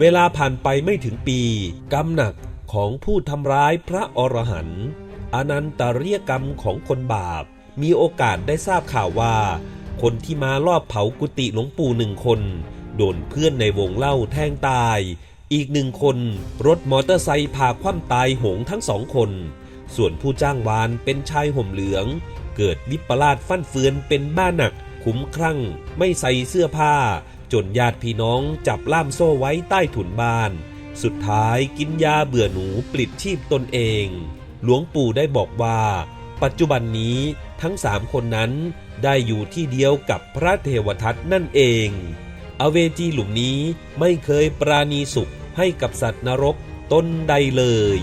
เวลาผ่านไปไม่ถึงปี กรรมหนักของผู้ทำร้ายพระอรหันต์อนันตเรียกรรมของคนบาป มีโอกาสได้ทราบข่าวว่า คนที่มาลอบเผากุฏิหลวงปู่หนึ่งคน โดนเพื่อนในวงเล่าแทงตาย อีกหนึ่งคน รถมอเตอร์ไซค์พาคว่ำตายหงทั้งสองคน ส่วนผู้จ้างวานเป็นชายห่มเหลือง เกิดวิปลาสฟั่นเฟือนเป็นบ้าหนัก คุ้มครั่ง ไม่ใส่เสื้อผ้า จนญาติพี่น้องจับล่ามโซ่ไว้ใต้ถุนบ้าน สุดท้ายกินยาเบื่อหนูปลิดชีพตนเอง หลวงปู่ได้บอกว่า ปัจจุบันนี้ทั้งสามคนนั้นได้อยู่ที่เดียวกับพระเทวทัตนั่นเอง อเวจีหลุมนี้ไม่เคยปราณีสุขให้กับสัตว์นรกตนใดเลย